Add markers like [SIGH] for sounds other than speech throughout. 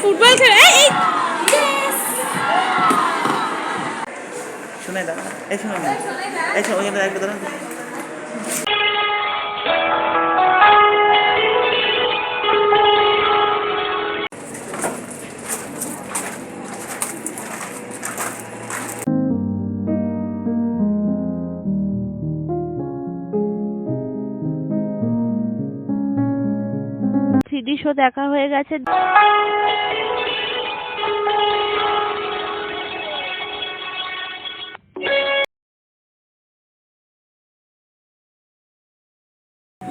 Football খেলে। এই, এই। শুনে দাঁড়া। এই শুনে এই শুনে ওইখানে একবার দাঁড়ান শো দেখা হয়ে গেছে।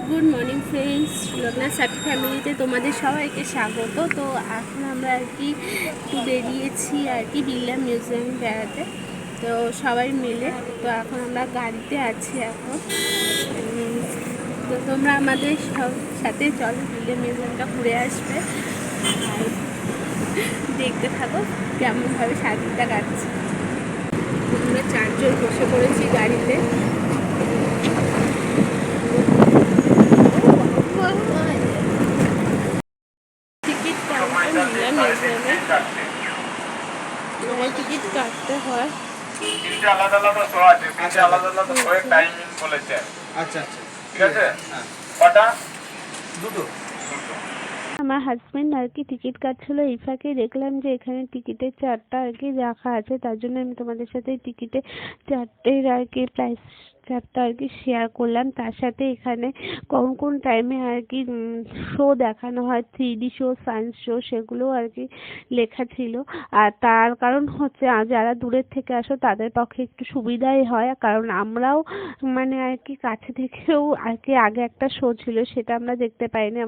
Good morning friends Lagna happy ফ্যামিলিতে তোমাদের সবাইকে স্বাগত। তো এখন আমরা আর কি একটু বেরিয়েছি আর কি বিড়লা মিউজিয়াম বেড়াতে। তো সবাই মিলে, তো এখন আমরা গাড়িতে আছি এখন। তো তোমরা আমাদের সব সাথে চলো বিড়লা মিউজিয়ামটা ঘুরে আসবে। আর দেখতে থাকো কেমনভাবে সাজিটা কাটছে। আমরা চারজন বসে পড়েছি গাড়িতে। টিকিট টিকিট কাটতে হয়। আলাদা আলাদা শো আছে আলাদা আলাদা শোয়ের টাইমিং বলেছে। আচ্ছা আচ্ছা। ঠিক আছে? কটা দুটো। আমার হাজবেন্ড আর কি টিকিট কাটছিল এই ফাঁকে দেখলাম যে এখানে টিকিটের চারটা আর কি রাখা আছে, তার জন্য আমি তোমাদের সাথে টিকিটে চারটের আর কি প্রাইস চারটা আর কি শেয়ার করলাম। তার সাথে এখানে কোন কোন টাইমে আর কি শো দেখানো হয় three D show science show সেগুলো আর কি লেখা ছিল। আর তার কারণ হচ্ছে যারা দূরের থেকে আসো, তাদের পক্ষে একটু সুবিধাই হয়। কারণ আমরাও মানে আর কি কাছে থেকেও আর কি আগে একটা শো ছিল, সেটা আমরা দেখতে পাইনি।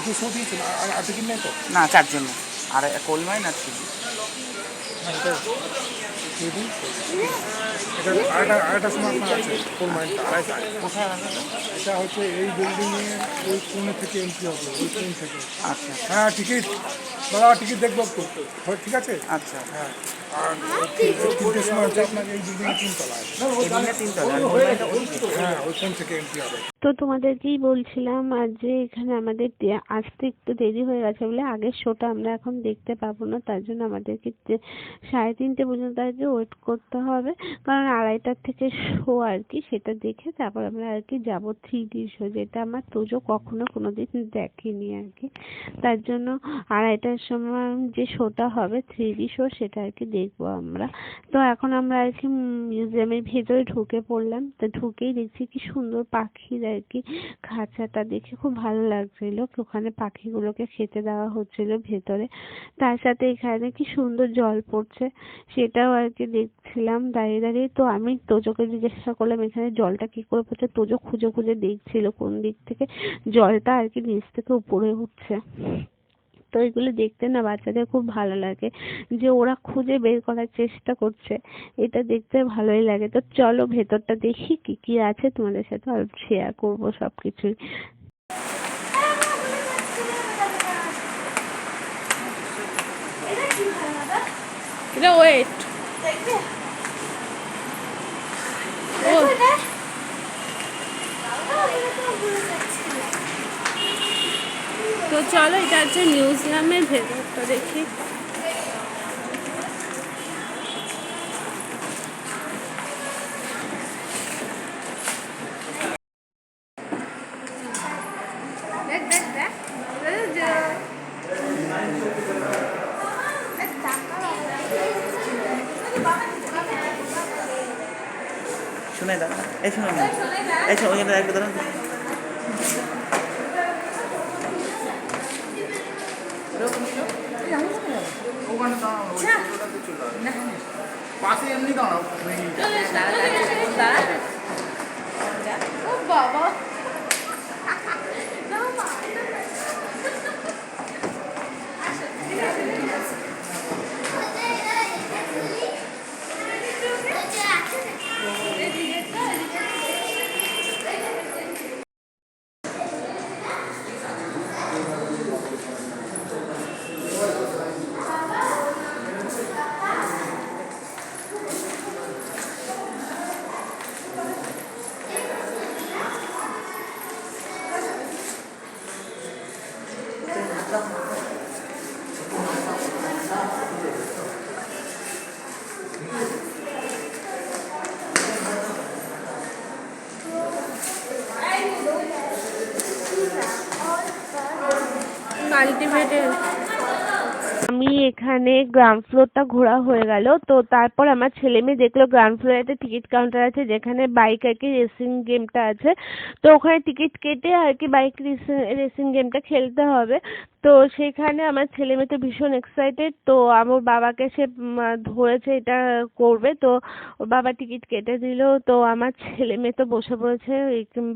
দুটো শো দিয়েছিল আর টিকিট নেই তো? না চারজন। আর কোলমাইন আর থ্রি না এটা থ্রি এটা আরেকটা আরেকটা সময় আপনার আছে ফুল মাইন্ড আড়াইটা কোথায় এটা হচ্ছে এই বিল্ডিংয়ে ওই কোণে থেকে এন্ট্রি হবে ওই কোণ থেকে। আচ্ছা হ্যাঁ টিকিট দাদা টিকিট দেখব ঠিক আছে? আচ্ছা। হ্যাঁ। থেকে এন্ট্রি হবে তো তোমাদেরকেই বলছিলাম আর যে এখানে আমাদের আসতে একটু দেরি হয়ে গেছে বলে আগের শোটা আমরা এখন দেখতে পাবো না, তার জন্য আমাদেরকে সাড়ে তিনটে পর্যন্ত কি ওয়েট করতে হবে। কারণ আড়াইটার থেকে শো আর কি সেটা দেখে তারপর আমরা আর কি যাব থ্রি ডি শো যেটা আমার তোজো কখনো কোনোদিন দেখেনি আর কি। তার জন্য আড়াইটার সময় যে শোটা হবে থ্রি ডি শো সেটা আর কি দেখব আমরা। তো এখন আমরা আর কি মিউজিয়ামের ভেতরে ঢুকে পড়লাম। তো ঢুকেই দেখছি কি সুন্দর পাখির আর কি খাঁচাটা দেখে খুব ভালো লাগছিল। ওখানে পাখিগুলোকে খেতে দেওয়া হচ্ছিল ভেতরে। তার সাথে এখানে কি সুন্দর জল পড়ছে, সেটাও আর কি দেখছিলাম দাঁড়িয়ে দাঁড়িয়ে। তো আমি তোজোকে জিজ্ঞাসা করলাম, এখানে জলটা কি করে পড়ছে? তোজো খুঁজে খুঁজে দেখছিল কোন দিক থেকে জলটা আর কি নিচ থেকে উপরে উঠছে। তো এগুলো দেখতে না বাচ্চাদের খুব ভালো লাগে। যে ওরা খুঁজে বের করার চেষ্টা করছে এটা দেখতে ভালোই লাগে। তো চলো ভেতরটা দেখি কি কি আছে। তোমাদের সাথে শেয়ার করব সব কিছুই ও। তো চলো এটা হচ্ছে মিউজিয়ামের ভেতরটা দেখি। শুনে দাঁড়া। এই শুনে এই শুনে ওইখানে একটু দাঁড়ান ওখানে দাঁড়াও ওই টোটোটাতে চলে আসো। পাশে এমনি দাঁড়াও ও গ্রাউন্ড ফ্লোরটা ঘোরা হয়ে গেল। তো তারপর আমার ছেলে মেয়ে দেখল গ্রাউন্ড ফ্লোরে একটা টিকিট কাউন্টার আছে, যেখানে বাইক আর কি রেসিং গেমটা আছে। তো ওখানে টিকিট কেটে আর কি বাইক রেসিং গেমটা খেলতে হবে। তো সেখানে আমার ছেলে মেয়ে তো ভীষণ এক্সাইটেড তো আমার বাবাকে সে ধরেছে এটা করবে। তো ওর বাবা টিকিট কেটে দিল। তো আমার ছেলে মেয়ে তো বসে পড়েছে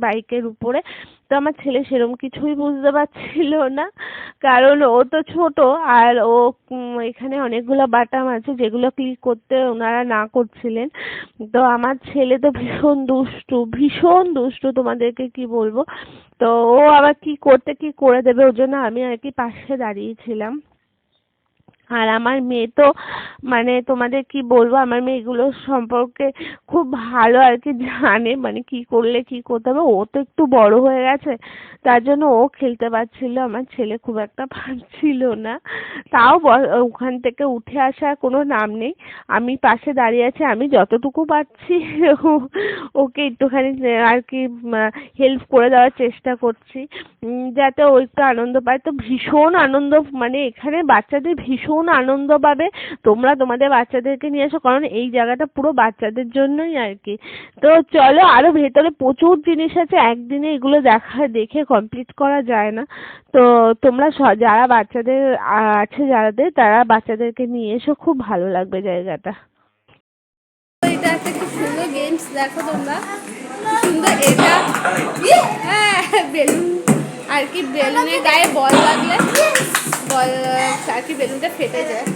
বাইকের উপরে। তো আমার ছেলে সেরম কিছুই বুঝতে পারছিল না। কারণ ও তো ছোট আর ও এখানে অনেকগুলো বাটাম আছে যেগুলো ক্লিক করতে ওনারা না করছিলেন। তো আমার ছেলে তো ভীষণ দুষ্টু ভীষণ দুষ্টু তোমাদেরকে কি বলব। তো ও আবার কি করতে কি করে দেবে ওর জন্য আমি আর কি পাশে দাঁড়িয়েছিলাম আর আমার মেয়ে তো মানে তোমাদের কি বলব, আমার মেয়ে এগুলো সম্পর্কে খুব ভালো আর কি জানে মানে কি করলে কি করতে হবে। ও তো একটু বড় হয়ে গেছে, তার জন্য ও খেলতে পারছিল, আমার ছেলে খুব একটা [LAUGHS] পারছিল না। তাও ওখান থেকে উঠে আসার কোনো নাম নেই। আমি পাশে দাঁড়িয়ে আছি, আমি যতটুকু পারছি [LAUGHS] ওকে একটুখানি আর কি হেল্প করে দেওয়ার চেষ্টা করছি। যাতে ও একটু আনন্দ পায়। তো ভীষণ আনন্দ মানে এখানে বাচ্চাদের ভীষণ আনন্দ পাবে। তোমরা তোমাদের বাচ্চাদেরকে নিয়ে এসো, কারণ এই জায়গাটা পুরো বাচ্চাদের জন্যই আর কি। তো চলো, আরও ভেতরে প্রচুর জিনিস আছে, একদিনে এগুলো দেখা, দেখে কমপ্লিট করা যায় না। তো তোমরা যারা বাচ্চাদের আছে যাদের তারা বাচ্চাদেরকে নিয়ে এসো, খুব ভালো লাগবে জায়গাটা। এটা একটা সুন্দর দেখো তোমরা। সুন্দর এটা। হ্যাঁ বেলুন, আর কি বেলুনের গায়ে বল লাগলে আর কি বেলুনটা ফেটে যায়?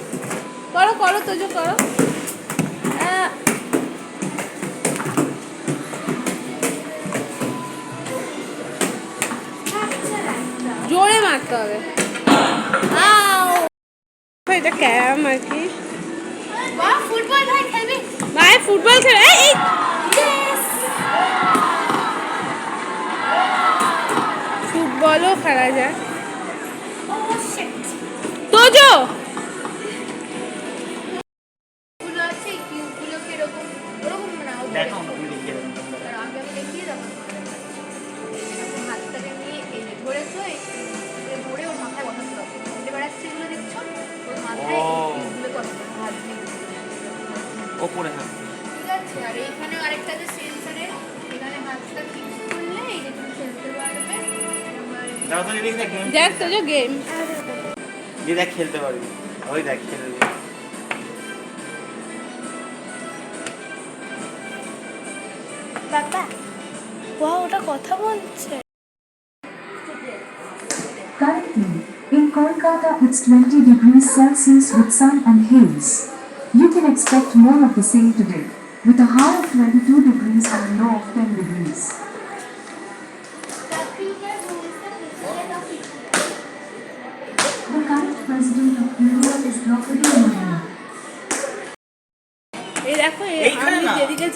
করো করো তোজো করো। জোরে মারতে হবে! এটা ক্যারাম আর কি। ফুটবল ভাই খেলবি? মায়ের ফুটবল খেলে এই ফুটবলও খেলা যায়। ওপরে। হ্যাঁ ঠিক আছে আর এইখানে আরেকটা যে সেন্সরে এখানে হাতটা করলে এই যে তুমি খেলতে পারবে। তো দিদি দেখ। তোজো গেম দিদি দেখ খেলতে পারবি ওই দেখ খেলবি বাবা ওয়া ওটা কথা বলছে Currently, in Kolkata it's 20 degrees Celsius with sun and haze. You can expect more of the same today, with a high of 22 degrees and a low of 10 degrees.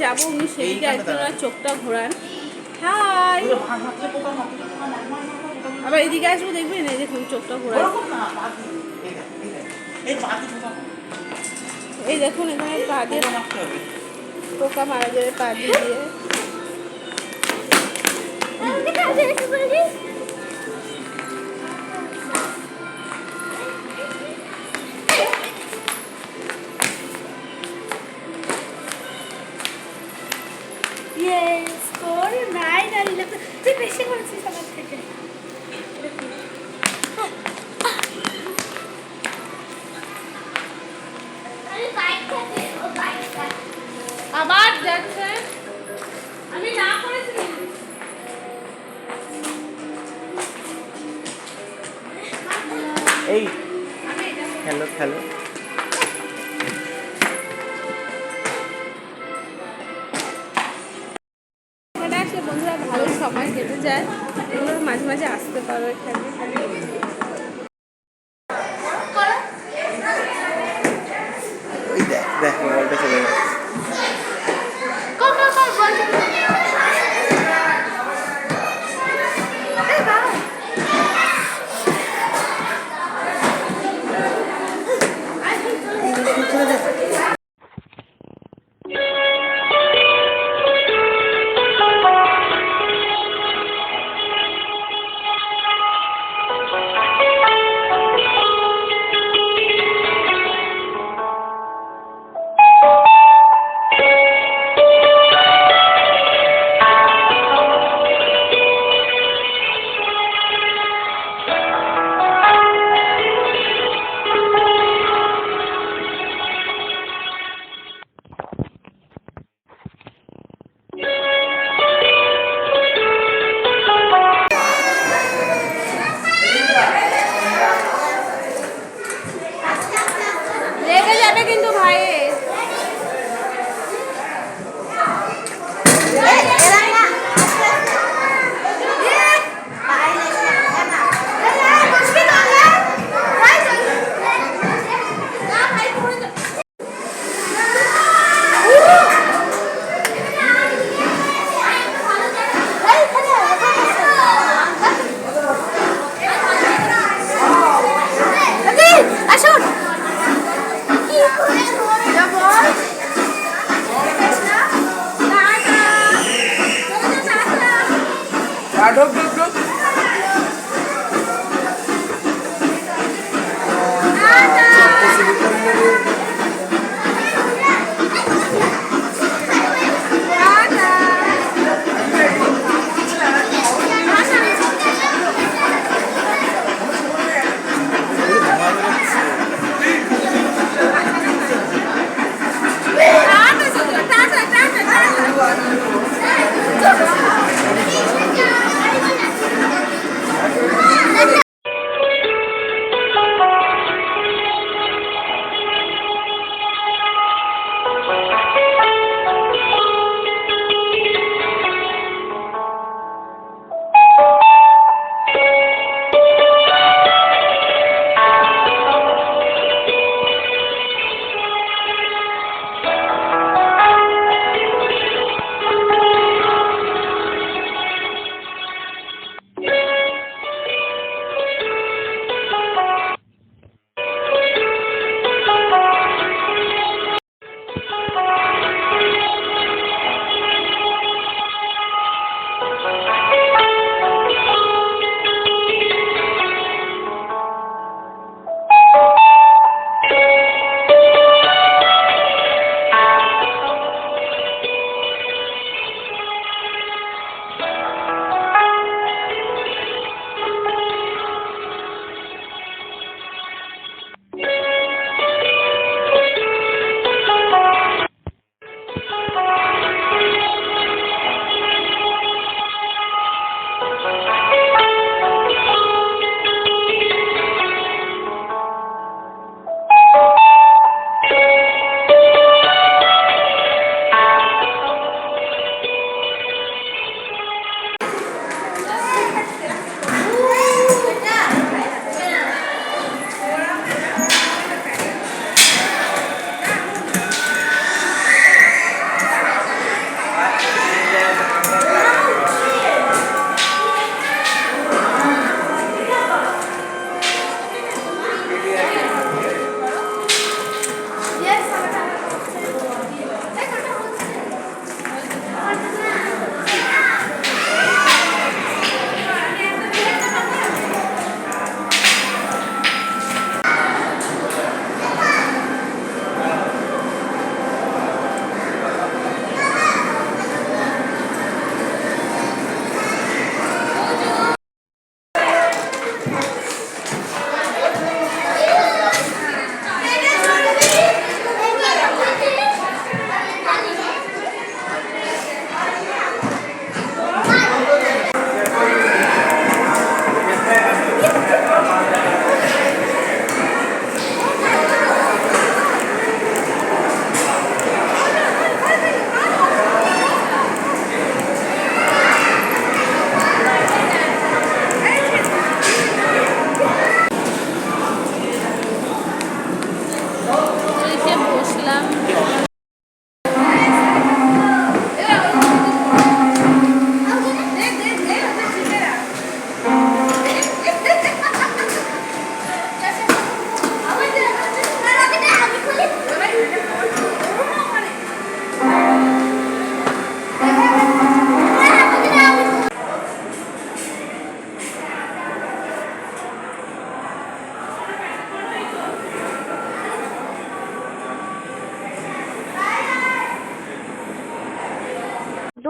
যাব উনি সেদিকে একজন। ওনার চোখটা ঘোরান হাই। আবার এদিকে আসব দেখবি না এই দেখুন চোখটা ঘোরান। এই দেখুন এখানে পা দিয়ে পোকা পোকা মারা যাবে পা দিয়ে പശ বন্ধুরা ভালো সময় কেটে যায়। মাঝে মাঝে আসতে পারো এখানে।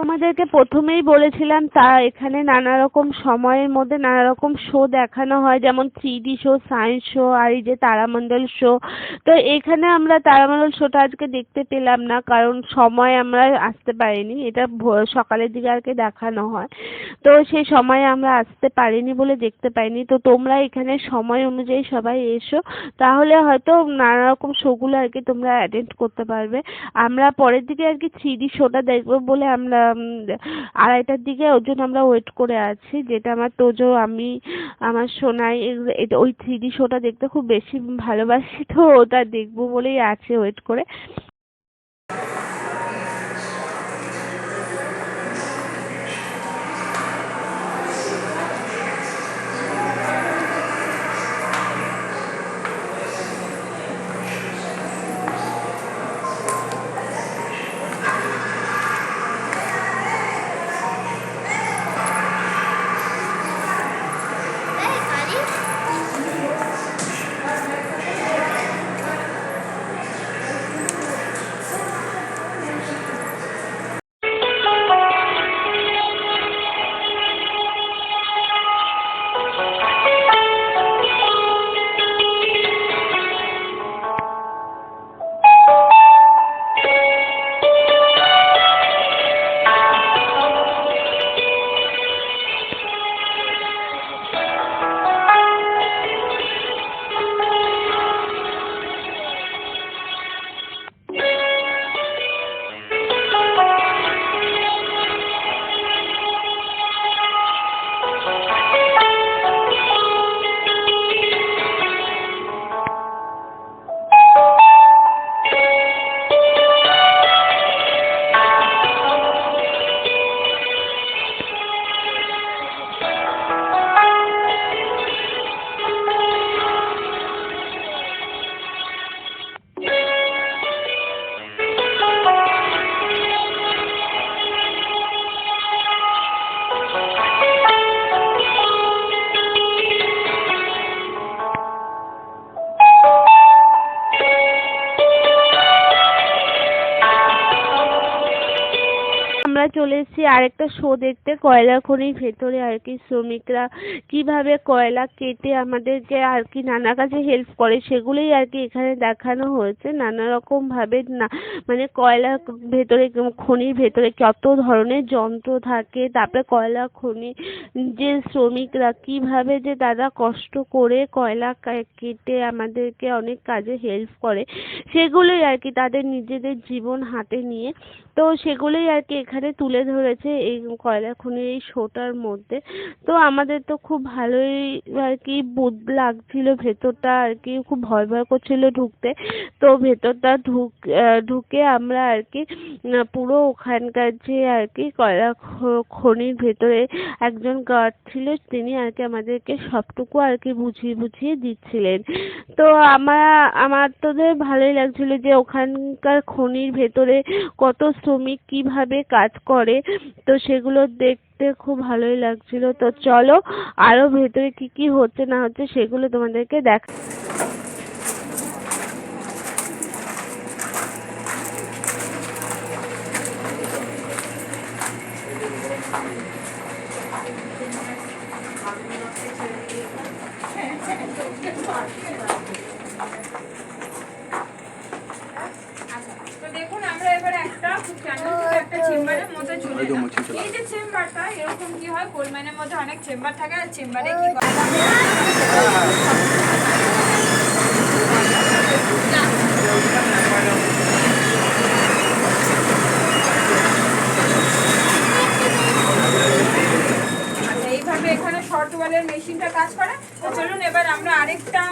তোমাদেরকে প্রথমেই বলেছিলাম, তা এখানে নানা রকম সময়ের মধ্যে নানা রকম শো দেখানো হয়, যেমন three D show science show আর এই যে তারামণ্ডল শো তো এখানে আমরা তারামণ্ডল শোটা আজকে দেখতে পেলাম না, কারণ সময় আমরা আসতে পারিনি। এটা সকালের দিকে আর কি দেখানো হয়। তো সেই সময় আমরা আসতে পারিনি বলে দেখতে পাইনি। তো তোমরা এখানে সময় অনুযায়ী সবাই এসো। তাহলে হয়তো নানা রকম শোগুলো আর কি তোমরা অ্যাটেন্ড করতে পারবে। আমরা পরের দিকে আর কি থ্রি ডি শোটা দেখব বলে আমরা আড়াইটার দিকে ওর জন্য আমরা ওয়েট করে আছি। যেটা আমার তোজো আমি, আমার সোনাই এটা ওই থ্রি ডি শোটা দেখতে খুব বেশি ভালোবাসি, তো ওটা দেখব বলেই আছে ওয়েট করে। চলে এসেছি আরেকটা শো দেখতে। কয়লা খনির ভেতরে আর কি শ্রমিকরা কীভাবে কয়লা কেটে আমাদেরকে আর কি নানা কাজে হেল্প করে, সেগুলোই আর কি এখানে দেখানো হয়েছে। নানা রকম ভাবে না মানে কয়লা ভেতরে, খনির ভেতরে কত ধরনের যন্ত্র থাকে, তারপরে কয়লা খনি যে শ্রমিকরা কীভাবে যে তারা কষ্ট করে কয়লা কেটে আমাদেরকে অনেক কাজে হেল্প করে, সেগুলোই আর কি তাদের নিজেদের জীবন হাতে নিয়ে। তো সেগুলোই আর কি এখানে তুলে ধরেছে এই কয়লা খনির এই শোটার মধ্যে। তো আমাদের তো খুব ভালোই আর কি বুদ লাগছিল ভেতরটা আর কি, খুব ভয় ভয় করছিল ঢুকতে। তো ভেতরটা ঢুক ঢুকে আমরা আর কি পুরো ওখানকার যে আর কি কয়লা খনির ভেতরে একজন গার্ড ছিল, তিনি আর কি আমাদেরকে সবটুকু আর কি বুঝিয়ে বুঝিয়ে দিচ্ছিলেন। তো আমার আমার তো ভালোই লাগছিল যে ওখানকার খনির ভেতরে কত শ্রমিক কীভাবে কাজ করে। তো সেগুলো দেখতে খুব ভালোই লাগছিল। তো চলো, আরও ভেতরে কি কি হচ্ছে না হচ্ছে সেগুলো তোমাদেরকে দেখ তো দেখুন আমরা এবার একটা খুব ক্যান্ডেল একটা চেম্বারের মধ্যে চলে এই যে চেম্বারটা এরকম কি হয়? কোল মাইনের মধ্যে অনেক চেম্বার থাকে আর চেম্বারে কি করে আচ্ছা এইভাবে এখানে শর্ট ওয়ালের মেশিনটা কাজ করে। তো চলুন এবার আমরা আরেকটা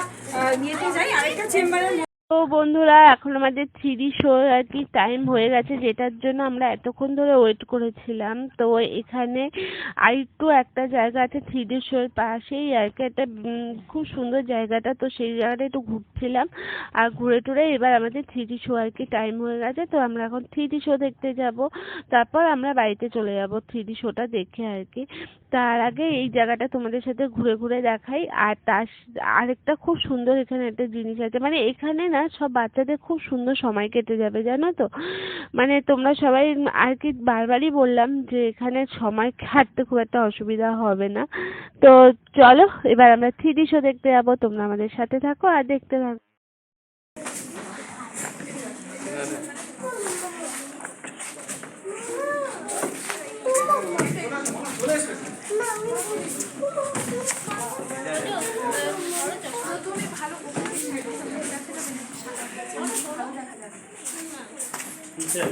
ইয়েতে যাই আরেকটা চেম্বারের তো বন্ধুরা, এখন আমাদের থ্রি শো আর কি টাইম হয়ে গেছে, যেটার জন্য আমরা এতক্ষণ ধরে ওয়েট করেছিলাম। তো এখানে আরেকটু একটা জায়গা আছে থ্রি শোর পাশেই আর কি, একটা খুব সুন্দর জায়গাটা। তো সেই জায়গাটা একটু ঘুরছিলাম আর ঘুরে টুরে এবার আমাদের থ্রি শো আর কি টাইম হয়ে গেছে। তো আমরা এখন থ্রি শো দেখতে যাব। তারপর আমরা বাড়িতে চলে যাব থ্রি শোটা দেখে আর কি। তার আগে এই জায়গাটা তোমাদের সাথে ঘুরে ঘুরে দেখাই। আর তার আরেকটা খুব সুন্দর এখানে একটা জিনিস আছে। মানে এখানে না সব বাচ্চাদের খুব সুন্দর সময় কেটে যাবে, জানো তো? মানে তোমরা সবাই আর কি বারবারই বললাম যে এখানে সময় কাটতে খুব একটা অসুবিধা হবে না। তো চলো, এবার আমরা থ্রি ডি শো দেখতে যাব। তোমরা আমাদের সাথে থাকো আর দেখতে থাকো। Yeah.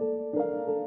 Música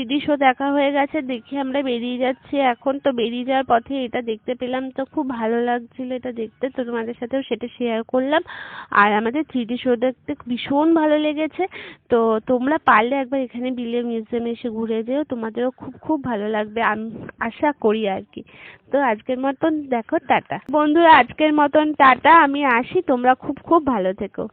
আমাদের শো দেখা হয়ে গেছে, দেখে আমরা বেরিয়ে যাচ্ছি। এখন তো বেরিয়ে যাওয়ার পথে এটা দেখতে পেলাম তো খুব ভালো লাগছিল এটা দেখতে। তো তোমাদের সাথেও সেটা শেয়ার করলাম। আর আমাদের থ্রি ডি শো দেখতে ভীষণ ভালো লেগেছে। তো তোমরা পারলে একবার এখানে বিলে মিউজিয়ামে এসে ঘুরে যেও। তোমাদেরও খুব খুব ভালো লাগবে। আমি, আশা করি আর কি। তো আজকের মতন দেখো, টাটা। বন্ধুরা, আজকের মতন টাটা। আমি আসি। তোমরা খুব খুব ভালো থেকো।